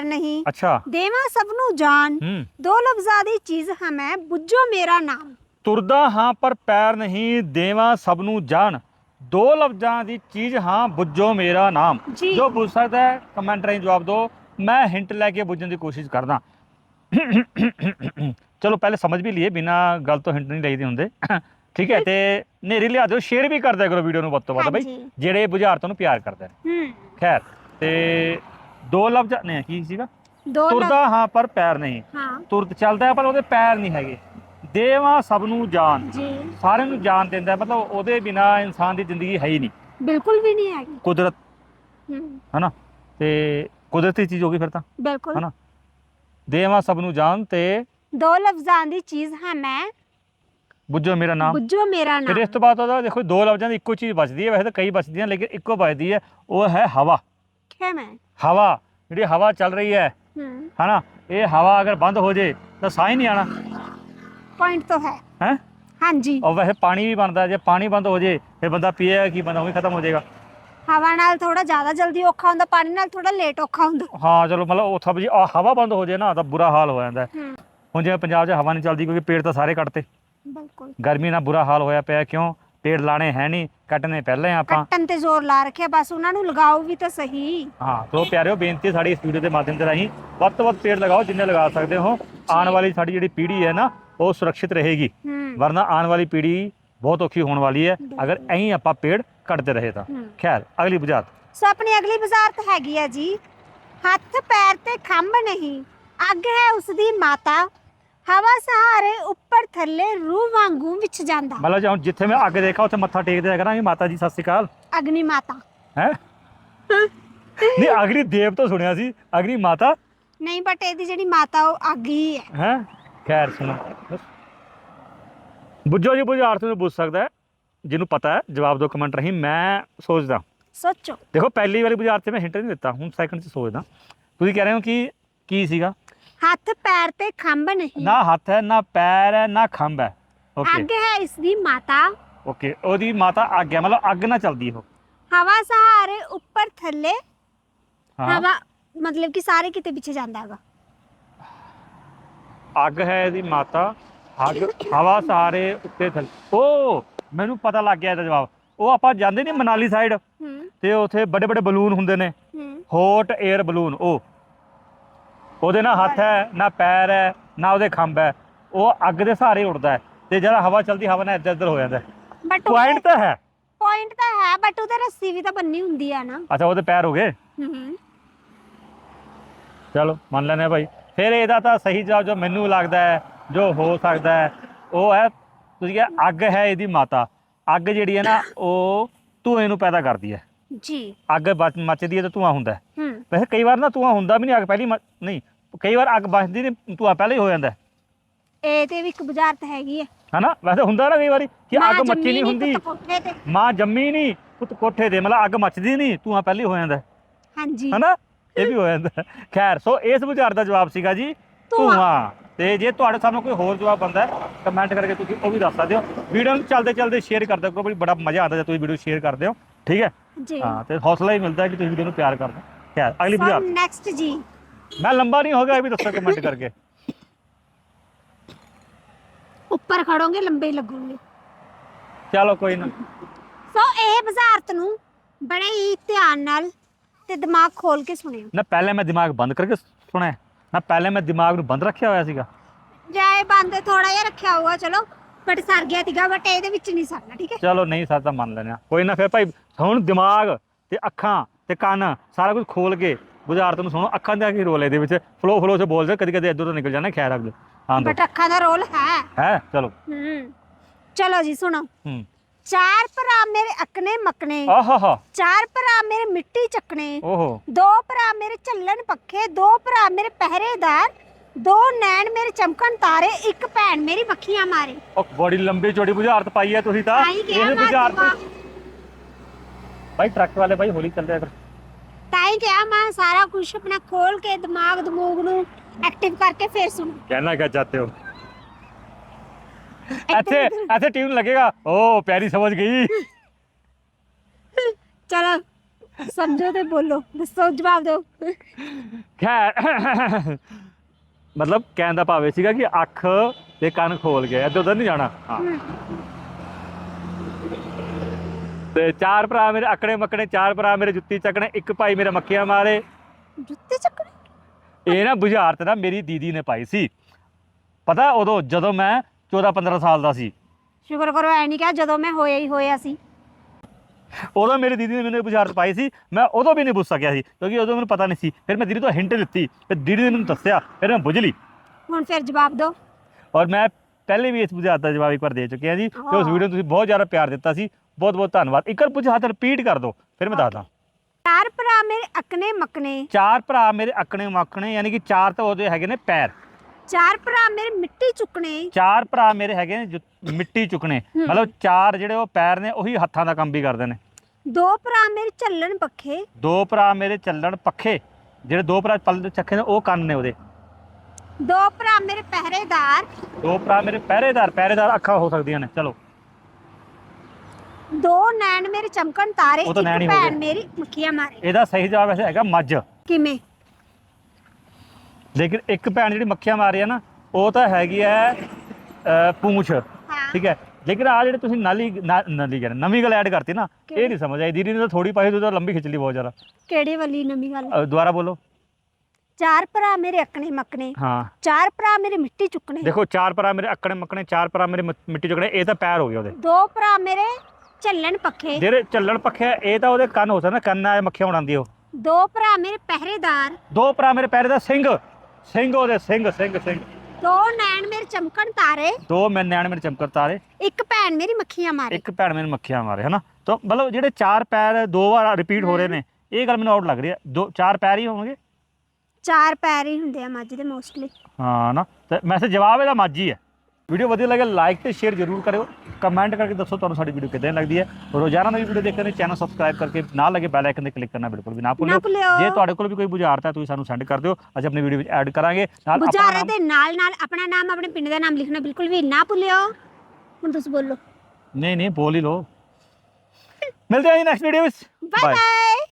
ਪੈਰ ਨਹੀਂ। ਅੱਛਾ। ਦੇਵਾਂ ਸਭ ਨੂੰ ਜਾਨ। ਹੂੰ। ਦੋ ਲਫ਼ਜ਼ਾਂ ਦੀ ਚੀਜ਼ ਹੈ ਮੈਂ ਬੁੱਝੋ ਮੇਰਾ ਨਾਮ। ਤੁਰਦਾ ਹਾਂ ਪਰ ਪੈਰ ਨਹੀਂ ਦੇਵਾਂ ਸਭ ਨੂੰ ਜਾਨ। ਦੋ ਲਫ਼ਜ਼ਾਂ ਦੀ ਚੀਜ਼ ਹਾਂ ਬੁੱਝੋ ਮੇਰਾ ਨਾਮ। ਜੀ। ਜੋ ਬੁੱਝ ਸਕਦਾ ਹੈ ਕਮੈਂਟ ਰਾਹੀਂ ਜਵਾਬ ਦਿਓ। ਮੈਂ ਹਿੰਟ ਲੈ ਕੇ ਬੁੱਝਣ ਦੀ ਕੋਸ਼ਿਸ਼ ਕਰਦਾ। ਚਲੋ ਪਹਿਲੇ ਸਮਝ ਵੀ ਲਈਏ ਬਿਨਾ ਗੱਲ ਤੋਂ ਹਿੰਟ ਨਹੀਂ ਲਈਦੇ ਹੁੰਦੇ। ਠੀਕ ਹੈ ਤੇ ਨੇਰੀ ਲਿਆ ਦਿਓ ਸ਼ੇਅਰ ਵੀ ਕਰਦਿਆ ਕਰੋ ਵੀਡੀਓ ਨੂੰ ਵੱਧ ਤੋਂ ਵੱਧ ਬਈ ਹਾਂਜੀ। ਜਿਹੜੇ ਬੁਝਾਰਤਾਂ ਨੂੰ ਪਿਆਰ ਕਰਦੇ ਨੇ। ਹੂੰ। ਖੈਰ ਤੇ ਦੋ ਲਫ਼ਜ਼ ਨੇ ਕੀ ਸੀਗਾ? ਦੋ ਲਫ਼ਜ਼। ਤੁਰਦਾ ਹਾਂ ਪਰ ਪੈਰ ਨਹੀਂ। ਹਾਂ। ਚੱਲਦਾ ਹੈ ਪਰ ਉਹਦੇ ਪੈਰ ਨਹੀਂ ਹੈਗੇ। ਦੇਵਾਂ ਸਭ ਨੂੰ ਜਾਨ। ਜੀ। ਸਾਰਿਆਂ ਨੂੰ ਜਾਨ ਦਿੰਦਾ ਹੈ, ਮਤਲਬ ਉਹਦੇ ਬਿਨਾ ਇਨਸਾਨ ਦੀ ਜ਼ਿੰਦਗੀ ਹੈ ਹੀ ਨਹੀਂ। ਬਿਲਕੁਲ ਵੀ ਨਹੀਂ ਹੈਗੀ। ਕੁਦਰਤ। ਹੂੰ। ਹਨਾ? ਤੇ ਕੁਦਰਤੀ ਚੀਜ਼ ਹੋ ਗਈ ਫਿਰ ਤਾਂ। ਬਿਲਕੁਲ। ਹਨਾ? ਦੇਵਾਂ ਸਭ ਨੂੰ ਜਾਨ ਤੇ ਦੋ ਲਫ਼ਜ਼ਾਂ ਦੀ ਚੀਜ਼ ਹੈ ਮੈਂ। ਬੁੱਝੋ ਮੇਰਾ ਨਾਮ। ਬੁੱਝੋ ਮੇਰਾ ਫਿਰ ਨਾਮ। ਇਸ ਤੋਂ ਬਾਅਦ ਉਹਦਾ ਦੇਖੋ ਦੋ ਲਫ਼ਜ਼ਾਂ ਦੀ ਇੱਕੋ ਚੀਜ਼ ਬਚਦੀ ਹੈ ਵੈਸੇ ਤਾਂ ਕਈ ਬਚਦੀਆਂ ਲੇਕਿਨ ਇੱਕੋ ਬਚਦੀ ਹੈ ਉਹ ਹੈ ਹਵਾ। ਹੈ ਮੈਂ। ਹਵਾ ਜਿਹੜੀ ਹਵਾ ਚੱਲ ਰਹੀ ਹੈ ਹੂੰ। ਹਨਾ ਇਹ ਹਵਾ ਅਗਰ ਬੰਦ ਹੋ ਜੇ ਤਾਂ ਸਾਹ ਹੀ ਨਹੀਂ ਆਣਾ। ਪੁਆਇੰਟ ਤਾਂ ਹੈ। ਹੈ? ਹਾਂਜੀ। ਔਰ ਵੈਸੇ ਪਾਣੀ ਵੀ ਬਣਦਾ ਜੇ ਪਾਣੀ ਬੰਦ ਹੋ ਜੇ ਫਿਰ ਬੰਦਾ ਪੀਏਗਾ ਕੀ ਬੰਦਾ ਉਹ ਵੀ ਖਤਮ ਹੋ ਜਾਏਗਾ। ਹਵਾ ਨਾਲ ਥੋੜਾ ਜ਼ਿਆਦਾ ਜਲਦੀ ਔਖਾ ਹੁੰਦਾ ਪਾਣੀ ਨਾਲ ਥੋੜਾ ਲੇਟ ਔਖਾ ਹੁੰਦਾ। ਹਾਂ ਚਲੋ ਮਤਲਬ ਉੱਥਾ ਵੀ ਆਹ ਹਵਾ ਬੰਦ ਹੋ ਜੇ ਨਾ ਤਾਂ ਬੁਰਾ ਹਾਲ ਹੋ ਜਾਂਦਾ। ਹੂੰ। ਹੁਣ ਜਿਵੇਂ ਪੰਜਾਬ 'ਚ ਹਵਾ ਨਹੀਂ ਚੱਲਦੀ ਕਿਉਂਕਿ ਪੇੜ ਤਾਂ ਸਾਰੇ ਕੱਟਤੇ। ਬਿਲਕੁਲ। ਗਰਮੀ ਨਾਲ ਬੁਰਾ ਹਾਲ ਹੋਇਆ ਪਿਆ ਕਿਉਂ? ਪੇੜ ਲਾਣੇ ਹੈ ਨਹੀਂ ਕੱਟਨੇ ਪਹਿਲਾਂ ਆਪਾਂ। ਕੱਟਣ ਤੇ ਜ਼ੋਰ ਲਾ ਰੱਖਿਆ ਬਸ ਉਹਨਾਂ ਨੂੰ ਲਗਾਓ ਵੀ ਤਾਂ ਸਹੀ। ਹਾਂ ਤੋ ਪਿਆਰਿਓ ਬੇਨਤੀ ਹੈ ਸਾਡੀ ਇਸ ਵੀਡੀਓ ਦੇ ਮਾਧਿਅਮ ਤੇ ਰਾਹੀਂ ਵੱਧ ਤੋਂ ਵੱਧ ਪੇੜ ਲਗਾਓ ਜਿੰਨੇ ਲਗਾ ਸਕਦੇ ਹੋ। ਆਉਣ ਵਾਲੀ ਸਾਡੀ ਜਿਹੜੀ ਪੀੜ੍ਹੀ ਹੈ ਨਾ ਉਹ ਸੁਰੱਖਿਅਤ ਰਹੇਗੀ। ਹੂੰ। ਵਰਨਾ ਆਉਣ ਵਾਲੀ ਪੀੜ੍ਹੀ ਬਹੁਤ ਔਖੀ ਹੋਣ ਵਾਲੀ ਹੈ। ਅਗਰ। ਐਂ ਆਪਾਂ ਪੇੜ ਕੱਟਦੇ ਰਹੇ ਤਾਂ। ਹੂੰ। ਖੈਰ ਅਗਲੀ ਬੁਝਾਰਤ। ਸੋ ਆਪਣੀ ਅਗਲੀ ਵਜ਼ਾਰਤ ਹੈਗੀ ਆ ਜੀ ਹੱਥ ਪੈਰ ਤੇ ਖੰਭ ਨਹੀਂ ਅੱਗ ਹੈ ਉਸ ਦੀ ਮਾਤਾ। ਹਵਾ ਸਹਾਰੇ ਉੱਪਰ ਥੱਲੇ ਰੂਹ ਵਾਂਗੂ ਵਿੱਚ ਜਾਂਦਾ। ਮਤਲਬ ਜੇ ਹੁਣ ਜਿੱਥੇ ਮੈਂ ਅੱਗ ਦੇਖਾ ਉੱਥੇ ਮੱਥਾ ਟੇਕ ਦਿਆ ਕਰਾਂਗੇ ਮਾਤਾ ਜੀ ਸਤਿ ਸ਼੍ਰੀ ਅਕਾਲ। ਅਗਨੀ ਮਾਤਾ। ਹੈ? ਨਹੀਂ ਅਗਨੀ ਦੇਵ ਤੋਂ ਸੁਣਿਆ ਸੀ ਅਗਨੀ ਮਾਤਾ। ਨਹੀਂ ਬਟ ਇਹਦੀ ਜਿਹੜੀ ਮਾਤਾ ਉਹ ਅੱਗ ਹੀ ਹੈ। ਹੈ? ਖੈਰ ਸੁਣੋ ਬੁੱਝੋ ਜੀ ਬੁਝਾਰਤ ਨੂੰ ਬੁੱਝ ਸਕਦਾ ਹੈ ਜਿਹਨੂੰ ਪਤਾ ਹੈ ਜਵਾਬ ਦਿਓ ਕਮੈਂਟ ਰਹੀ ਮੈਂ ਸੋਚਦਾ। ਸੋਚੋ। ਦੇਖੋ ਪਹਿਲੀ ਵਾਲੀ ਬੁਝਾਰਤ 'ਚ ਮੈਂ ਹਿੰਟ ਨਹੀਂ ਦਿੱਤਾ ਹੁਣ ਸੈਕੰਡ 'ਚ ਸੋਚਦਾ। ਤੁਸੀਂ ਕਹਿ ਰਹੇ ਹੋ ਕਿ ਕੀ ਸੀਗਾ? ਹੱਥ ਪੈਰ ਤੇ ਖੰਭ ਨਹੀਂ। ਨਾ ਹੱਥ ਹੈ ਨਾ ਪੈਰ ਹੈ ਨਾ ਖੰਭ ਹੈ। ਓਕੇ ਅੱਗ ਹੈ ਇਸ ਦੀ ਮਾਤਾ। ਓਕੇ ਉਹਦੀ ਮਾਤਾ ਅੱਗ ਹੈ ਮਤਲਬ ਅੱਗ ਨਾ ਚੱਲਦੀ ਉਹ। ਹਵਾ ਸਹਾਰੇ ਉੱਪਰ ਥੱਲੇ ਹਾਂ। ਹਵਾ ਮਤਲਬ ਕਿ ਸਾਰੇ ਕਿਤੇ ਪਿੱਛੇ ਜਾਂਦਾ ਹੈਗਾ। ਅੱਗ ਹੈ ਇਹਦੀ ਮਾਤਾ ਅੱਗ ਹਵਾ ਸਾਰੇ ਉੱਤੇ ਥੱਲੇ। ਓ ਮੈਨੂੰ ਪਤਾ ਲੱਗ ਗਿਆ ਇਹਦਾ ਜਵਾਬ। ਉਹ ਆਪਾਂ ਜਾਂਦੇ ਨਹੀਂ ਮਨਾਲੀ ਸਾਈਡ ਹੂੰ। ਤੇ ਉੱਥੇ ਵੱਡੇ ਵੱਡੇ ਬਲੂਨ ਹੁੰਦੇ ਨੇ। ਹੂੰ। ਹੌਟ 에ਅਰ ਬਲੂਨ ਉਹ ਉਹਦੇ ਨਾ ਹੱਥ ਹੈ ਨਾ ਪੈਰ ਹੈ ਨਾ ਉਹਦੇ ਖੰਭ ਹੈ। ਉਹ ਅੱਗ ਦੇ ਸਹਾਰੇ ਉੱਡਦਾ ਹੈ ਤੇ ਜਦੋਂ ਹਵਾ ਚਲਦੀ ਹਵਾ ਨਾਲ ਇੱਧਰ ਉੱਧਰ ਹੋ। ਜਾਂਦਾ ਬਟ ਪੁਆਇੰਟ ਤਾਂ ਹੈ। ਪੁਆਇੰਟ ਤਾਂ ਹੈ ਬਟ ਉਹਦੇ ਰੱਸੀ ਵੀ ਤਾਂ ਬੰਨੀ ਹੁੰਦੀ ਆ ਨਾ। ਅੱਛਾ ਉਹਦੇ ਪੈਰ ਹੋ ਗਏ? ਹੂੰ। ਚਲੋ ਮੰਨ ਲੈਨੇ ਭਾਈ। ਫਿਰ ਇਹਦਾ ਤਾਂ ਸਹੀ ਜਵਾਬ ਜੋ ਮੈਨੂੰ ਲੱਗਦਾ ਹੈ ਜੋ ਹੋ ਸਕਦਾ ਹੈ ਉਹ ਹੈ ਤੁਸੀਂ ਕਿਹਾ ਅੱਗ ਹੈ ਇਹਦੀ ਮਾਤਾ। ਅੱਗ ਜਿਹੜੀ ਹੈ ਨਾ ਉਹ ਧੂਏ ਨੂੰ ਪੈਦਾ ਕਰਦੀ ਹੈ। ਜੀ। ਅੱਗ ਮੱਚਦੀ ਹੈ ਤਾਂ ਧੂਆਂ ਹੁੰਦਾ ਹੈ। ਹੂੰ। ਵੈਸੇ ਕਈ ਵਾਰ ਨਾ ਧੂਆਂ ਹੁੰਦਾ ਵੀ ਨਹੀਂ ਅੱਗ ਪਹਿਲੀ ਮ- ਨਹੀਂ ਕਈ ਵਾਰ ਅੱਗ ਬਚਦੀ ਨਹੀਂ ਧੂਆਂ ਪਹਿਲਾਂ ਹੀ ਹੋ ਜਾਂਦਾ। ਹੈ ਇਹ ਤੇ ਵੀ ਇੱਕ ਬੁਝਾਰਤ ਹੈਗੀ ਹੈ ਹਨਾ? ਵੈਸੇ ਹੁੰਦਾ ਨਾ ਕਈ ਵਾਰੀ ਕਿ ਅੱਗ ਮੱਚੀ ਨਹੀਂ ਹੁੰਦੀ। ਮਾਂ ਜੰਮੀ ਨਹੀਂ ਪੁੱਤ ਕੋਠੇ ਦੇ ਮਤਲਬ ਅੱਗ ਮੱਚਦੀ ਨਹੀਂ ਧੂਆਂ ਪਹਿਲਾਂ ਹੀ ਜਾਂਦਾ। ਹੈ। ਹਾਂਜੀ। ਹਨਾ? ਇਹ ਵੀ ਹੋ ਜਾਂਦਾ। ਹੈ। ਖੈਰ ਸੋ ਇਸ ਬੁਝਾਰ ਦਾ ਜਵਾਬ ਸੀਗਾ ਜੀ ਧੂੰਆਂ। ਧੂਆਂ। ਤੇ ਜੇ ਤੁਹਾਡੇ ਸਾਹਮਣੇ ਕੋਈ ਹੋਰ ਜਵਾਬ ਬੰਦਾ ਕਮੈਂਟ ਕਰਕੇ ਤੁਸੀਂ ਉਹ ਵੀ ਦੱਸ ਸਕਦੇ ਹੋ। ਵੀਡੀਓ ਨੂੰ ਚੱਲਦੇ ਚੱਲਦੇ ਸ਼ੇਅਰ ਕਰ ਦਿਓ ਕਿਉਂਕਿ ਬੜਾ ਮਜ਼ਾ ਆਉਂਦਾ ਜਦ ਤੁਸੀਂ ਵੀਡੀਓ ਸ਼ੇਅਰ ਕਰਦੇ ਹੋ। ਠੀਕ ਹੈ? ਜੀ। ਹਾਂ ਤੇ ਹੌਸਲਾ ਹੀ ਮਿਲਦਾ ਕਿ ਤੁਸੀਂ ਵੀਡੀਓ ਨੂੰ ਪਿਆਰ ਕਰਦੇ ਹੋ। ਅਗਲੀ ਸੋ ਬੁਝਾਰ ਨੈਕਸਟ ਜੀ ਮੈਂ ਲੰਬਾ ਨਹੀਂ ਹੋ ਗਿਆ ਇਹ ਵੀ ਦੱਸੋ ਕਮੈਂਟ ਕਰਕੇ। ਉੱਪਰ ਖੜੋਗੇ ਲੰਬੇ ਹੀ ਲੱਗੋਗੇ। ਚਲੋ ਕੋਈ ਨਾ। ਸੋ ਇਹ ਬੁਝਾਰਤ ਨੂੰ ਬੜੇ ਹੀ ਧਿਆਨ ਨਾਲ ਤੇ ਦਿਮਾਗ ਖੋਲ ਕੇ ਸੁਣਿਓ। ਨਾ ਪਹਿਲੇ ਮੈਂ ਦਿਮਾਗ ਬੰਦ ਕਰਕੇ ਸੁਣਿਆ। ਨਾ ਪਹਿਲੇ ਮੈਂ ਦਿਮਾਗ ਨੂੰ ਬੰਦ ਰੱਖਿਆ ਹੋਇਆ ਸੀਗਾ। ਜਾਏ ਬੰਦ ਥੋੜਾ ਜਿਹਾ ਰੱਖਿਆ ਹੋਊਗਾ ਚਲੋ। ਬਟ ਸਰ ਗਿਆ ਸੀਗਾ ਬਟ ਇਹਦੇ ਵਿੱਚ ਨਹੀਂ ਸਰਨਾ ਠੀਕ ਹੈ? ਚਲੋ ਨਹੀਂ ਸਰ ਤਾਂ ਮੰਨ ਲੈਣਾ ਕੋਈ ਨਾ ਫਿਰ ਭਾਈ ਹੁਣ ਦਿਮਾਗ ਤੇ ਅੱਖਾਂ ਤੇ ਕੰਨ ਸਾਰਾ ਕੁਝ ਖੋਲ ਕੇ ਬੁਝਾਰਤ ਨੂੰ ਸੁਣੋ ਅੱਖਾਂ ਦਾ ਕੀ ਰੋਲ ਹੈ ਇਹਦੇ ਵਿੱਚ। ਫਲੋ ਫਲੋ ਚ ਬੋਲਦੇ ਕਦੀ ਕਦੀ ਇੱਧਰ ਤੋਂ ਨਿਕਲ ਜਾਂਦਾ ਖੈਰ ਅਗਲੇ। ਹਾਂ ਬਟ ਅੱਖਾਂ ਦਾ ਰੋਲ ਹੈ। ਹੈ? ਚਲੋ। ਹੂੰ। ਚਲੋ ਜੀ ਸੁਣੋ। ਹੂੰ। ਚਾਰ ਭਰਾ ਮੇਰੇ ਅਕਨੇ ਮਕਨੇ। ਆਹਾਹਾ। ਚਾਰ ਭਰਾ ਮੇਰੇ ਮਿੱਟੀ ਚੱਕਣੇ ਓਹੋ। ਦੋ ਭਰਾ ਮੇਰੇ ਚੱਲਣ ਪੱਖੇ। ਦੋ ਭਰਾ ਮੇਰੇ ਪਹਿਰੇਦਾਰ। ਦੋ ਨੈਣ ਮੇਰੇ ਚਮਕਣ ਤਾਰੇ। ਇੱਕ ਭੈਣ ਮੇਰੀ ਮੱਖੀਆਂ ਮਾਰੇ। ਉਹ ਬੜੀ ਲੰਬੀ ਚੌੜੀ ਬੁਝਾਰਤ ਪਾਈ ਹੈ ਤੁਸੀਂ ਤਾਂ। ਆਈ ਗਿਆ ਇਹ ਬੁਝਾਰਤ ਭਾਈ ਟਰੱਕ ਵਾਲੇ ਭਾਈ ਹੌਲੀ ਚੱਲਦੇ ਕਰ ਤਾਂ ਹੀ ਕਿਹਾ ਮੈਂ ਸਾਰਾ ਕੁਝ ਆਪਣਾ ਖੋਲ ਕੇ ਦਿਮਾਗ ਦਮੂਗ ਨੂੰ ਐਕਟਿਵ ਕਰਕੇ ਫੇਰ ਸੁਣੋ। ਕਹਿਣਾ ਕਿਆ ਚਾਹਤੇ ਹੋ? ਇੱਥੇ ਇੱਥੇ ਟਿਊਨ ਲੱਗੇਗਾ। ਓ ਪਿਆਰੀ ਸਮਝ ਗਈ। ਚਲੋ ਸਮਝੋ ਤੇ ਬੋਲੋ। ਦੱਸੋ ਜਵਾਬ ਦਿਓ। ਖੈਰ ਮਤਲਬ ਕਹਿਣ ਦਾ ਭਾਵੇਂ ਸੀਗਾ ਕਿ ਅੱਖ ਤੇ ਕੰਨ ਖੋਲ ਗਏ ਇੱਧਰ ਉੱਧਰ ਨਹੀਂ ਜਾਣਾ। ਹਾਂ। ਤੇ ਚਾਰ ਭਰਾ ਮੇਰੇ ਅਕੜੇ ਮੱਕੜੇ ਚਾਰ ਭਰਾ ਮੇਰੇ ਜੁੱਤੀ ਚੱਕਣੇ ਇੱਕ ਭਾਈ ਮੇਰਾ ਮੱਖੀਆਂ ਮਾਰੇ। ਜੁੱਤੇ ਚੱਕਣੇ? ਇਹ ਨਾ ਬੁਝਾਰਤ ਨਾ ਮੇਰੀ ਦੀਦੀ ਨੇ ਪਾਈ ਸੀ। ਪਤਾ ਉਦੋਂ ਜਦੋਂ ਮੈਂ 14 15 ਸਾਲ ਦਾ ਸੀ। ਸ਼ੁਕਰ ਕਰੋ ਐ ਨਹੀਂ ਕਿਹਾ ਜਦੋਂ ਮੈਂ ਹੋਇਆ ਹੀ ਹੋਇਆ ਸੀ। ਉਦੋਂ ਮੇਰੀ ਦੀਦੀ ਨੇ ਮੈਨੂੰ ਬੁਝਾਰਤ ਪਾਈ ਸੀ। ਮੈਂ ਉਦੋਂ ਵੀ ਨਹੀਂ ਬੁੱਝ ਸਕਿਆ ਸੀ ਕਿਉਂਕਿ ਉਦੋਂ ਮੈਨੂੰ ਪਤਾ ਨਹੀਂ ਸੀ। ਫਿਰ ਮੈਂ ਦੀਦੀ ਤੋਂ ਹਿੰਟ ਲਿੱਤੀ ਫਿਰ ਦੀਦੀ ਨੇ ਮੈਨੂੰ ਦੱਸਿਆ ਫਿਰ ਮੈਂ ਬੁੱਝ ਲਈ। ਹੁਣ ਫਿਰ ਜਵਾਬ ਦਿਓ। ਔਰ ਮੈਂ ਪਹਿਲੇ ਵੀ ਇਸ ਬੁਝਾਰਤ ਦਾ ਜਵਾਬ ਇੱਕ ਵਾਰ ਦੇ ਚੁੱਕਿਆ ਜੀ ਤੇ ਉਸ। ਵੀਡੀਓ ਨੂੰ ਤੁਸੀਂ ਬਹੁਤ ਜ਼ਿਆਦਾ ਪਿਆਰ ਦਿੱਤਾ ਸੀ। ਬਹੁਤ ਬਹੁਤ ਧੰਨਵਾਦ। ਇੱਕ ਵਾਰ ਬੁਝਾਰਤ ਰਿਪੀਟ ਕਰ ਦਿਓ ਫਿਰ ਮੈਂ ਦੱਸਦਾ। ਚਾਰ ਭਰਾ ਮੇਰੇ ਅਕਨੇ ਮਕਨੇ ਚਾਰ ਭਰਾ ਮੇਰੇ ਅਕਣੇ ਮੱਕਣੇ ਯਾਨੀ ਕਿ ਚਾਰ ਤਾਂ ਉਹਦੇ ਹੈਗੇ ਨੇ ਪੈਰ। ਚਾਰ ਭਰਾ ਮੇਰੇ ਮਿੱਟੀ ਚੁੱਕਣੇ। ਚਾਰ ਭਰਾ ਮੇਰੇ ਹੈਗੇ ਨੇ ਜੁ- ਮਿੱਟੀ ਚੁੱਕਣੇ। ਹੂੰ। ਮਤਲਬ ਚਾਰ ਜਿਹੜੇ ਉਹ ਪੈਰ ਨੇ ਉਹੀ ਹੱਥਾਂ ਦਾ ਕੰਮ ਵੀ ਕਰਦੇ ਨੇ। ਦੋ ਭਰਾ ਮੇਰੇ ਚੱਲਣ ਪੱਖੇ। ਦੋ ਭਰਾ ਮੇਰੇ ਚੱਲਣ ਪੱਖੇ। ਜਿਹੜੇ ਦੋ ਭਰਾ ਪਲ ਚੱਖੇ ਨੇ ਉਹ ਕੰਨ ਨੇ ਉਹਦੇ। ਦੋ ਭਰਾ ਮੇਰੇ ਪਹਿਰੇਦਾਰ। ਦੋ ਭਰਾ ਮੇਰੇ ਪਹਿਰੇਦਾਰ। ਪਹਿਰੇਦਾਰ ਅੱਖਾਂ ਹੋ ਸਕਦੀਆਂ ਨੇ। ਚਲੋ। ਦੋ ਨੈਣ ਮੇਰੇ ਚਮਕਣ ਤਾਰੇ ਉਹ ਤਾਂ ਇੱਕ ਨੈਣ ਹੀ ਹੋ ਭੈਣ ਗਏ। ਮੇਰੀ ਮੱਖੀਆਂ ਮਾਰੇ। ਇਹਦਾ ਸਹੀ ਜਵਾਬ ਵੈਸੇ ਹੈਗਾ ਮੱਝ। ਕਿਵੇਂ? ਲੇਕਿਨ ਇੱਕ ਭੈਣ ਜਿਹੜੀ ਮੱਖੀਆਂ ਮਾਰੀ ਆ ਨਾ ਉਹ ਤਾਂ ਹੈਗੀ ਹੈ ਅ, ਪੂੰਛ। ਹਾਂ। ਠੀਕ ਹੈ? ਲੇਕਿਨ ਆ ਜਿਹੜੇ ਤੁਸੀਂ ਨਾਲੀ ਨਾ- ਨਾਲੀ ਕਹਿੰਦੇ ਨਵੀਂ ਗੱਲ ਐਡ ਕਰਤੀ ਨਾ ਇਹ ਨਹੀਂ ਸਮਝ ਆਈ। ਦੀਦੀ ਨੇ ਤਾਂ ਥੋੜੀ ਪਾਈ ਤੂੰ ਤਾਂ ਲੰਬੀ ਖਿੱਚ ਲਈ ਬਹੁਤ ਜ਼ਿਆਦਾ। ਕਿਹੜੀ ਵਾਲੀ ਨਵੀਂ ਗੱਲ? ਅ, ਦੁਬਾਰਾ ਬੋਲੋ। ਚਾਰ ਭਰਾ ਮੇਰੇ ਅਕਣੇ ਮਕਨੇ ਹਾਂ। ਚਾਰ ਭਰਾ ਮੇਰੇ ਮਿੱਟੀ ਚੁੱਕਣੇ। ਦੇਖੋ ਚਾਰ ਭਰਾ ਮੇਰੇ ਅੱਕੜੇ ਮੱਕਣੇ ਚਾਰ ਭਰਾ ਮੇਰੇ ਮਿੱਟੀ ਚੁਗਣੇ ਇਹ ਤਾਂ ਪੈਰ ਹੋ ਗਏ ਉਹਦੇ। ਦੋ ਭਰਾ ਮੇਰੇ ਚੱਲਣ ਪੱਖੇ। ਜਿਹੜੇ ਚੱਲਣ ਪੱਖੇ ਇਹ ਤਾਂ ਉਹਦੇ ਕੰਨ ਹੋ ਸਕਦਾ ਕੰਨ ਆ ਮੱਖੀਆਂ ਉਡਾਉਂਦੀ ਉਹ। ਦੋ ਭਰਾ ਮੇਰੇ ਪਹਿਰੇਦਾਰ। ਦੋ ਭਰਾ ਮੇਰੇ ਪੈਰ ਦਾ ਸਿੰਘ। ਸਿੰਘ ਉਹਦੇ ਸਿੰਘ ਸਿੰਘ ਸਿੰਘ। ਦੋ ਨੈਣ ਮੇਰੇ ਚਮਕਣ ਤਾਰੇ। ਦੋ ਮੈਂ ਨੈਣ ਮੇਰੇ ਚਮਕਰ ਤਾਰੇ। ਇੱਕ ਭੈਣ ਮੇਰੀ ਮੱਖੀਆਂ ਮਾਰੇ। ਇੱਕ ਭੈਣ ਮੈਨੂੰ ਮੱਖੀਆਂ ਮਾਰੇ ਹਨਾ? ਤਾਂ ਮਤਲਬ ਜਿਹੜੇ ਚਾਰ ਪੈਰ ਦੋ ਵਾਰ ਰਿਪੀਟ ਹੋ ਰਹੇ ਨੇ ਇਹ ਗੱਲ ਮੈਨੂੰ ਆਊਟ ਲੱਗ ਰਹੀ ਹੈ ਦੋ ਚਾਰ ਪੈਰ ਹੀ ਹੋਣਗੇ? ਚਾਰ ਪੈਰ ਹੀ ਹੁੰਦੇ ਆ ਮੱਝ ਦੇ ਮੋਸਟਲੀ ਹਾਂ ਨਾ? ਤੇ ਮੈਸੇਜ ਜਵਾਬ ਇਹਦਾ ਮਾਜੀ ਹੈ ਵੀਡੀਓ ਵਧੀਆ ਲੱਗੇ ਲਾਈਕ ਤੇ ਸ਼ੇਅਰ ਜ਼ਰੂਰ ਕਰਿਓ। ਕਮੈਂਟ ਕਰਕੇ ਦੱਸੋ ਤੁਹਾਨੂੰ ਸਾਡੀ ਵੀਡੀਓ ਕਿਦਾਂ ਲੱਗਦੀ ਹੈ। ਰੋਜ਼ਾਨਾ ਨਵੀਂ ਵੀਡੀਓ ਦੇਖਣ ਲਈ ਚੈਨਲ ਸਬਸਕ੍ਰਾਈਬ ਕਰਕੇ ਨਾਲ ਲੱਗੇ ਬੈਲ ਆਈਕਨ ਤੇ ਕਲਿੱਕ ਕਰਨਾ ਬਿਲਕੁਲ ਵੀ ਨਾ ਭੁੱਲਿਓ। ਜੇ ਤੁਹਾਡੇ ਕੋਲ ਵੀ ਕੋਈ ਬੁਝਾਰਤ ਹੈ ਤੁਸੀਂ ਸਾਨੂੰ ਸੈਂਡ ਕਰ ਦਿਓ। ਅਸੀਂ ਆਪਣੀ ਵੀਡੀਓ ਵਿੱਚ ਐਡ ਕਰਾਂਗੇ। ਨਾਲ ਆਪਣਾ ਬੁਝਾਰੇ ਨਾਮ ਦੇ ਨਾਲ ਨਾਲ ਆਪਣਾ ਨਾਮ ਆਪਣੇ ਪਿੰਡ ਦਾ ਨਾਮ ਲਿਖਣਾ ਬਿਲਕੁਲ ਵੀ ਨਾ ਭੁੱਲਿਓ। ਹੁਣ ਤੁਸੀਂ ਬੋਲੋ। ਨਹੀਂ ਨਹੀਂ ਬੋਲ ਹੀ ਲਓ। ਮਿਲਦੇ ਹਾਂ ਜੀ ਨੈਕਸਟ ਵੀਡੀਓ ਵਿੱਚ। Bye bye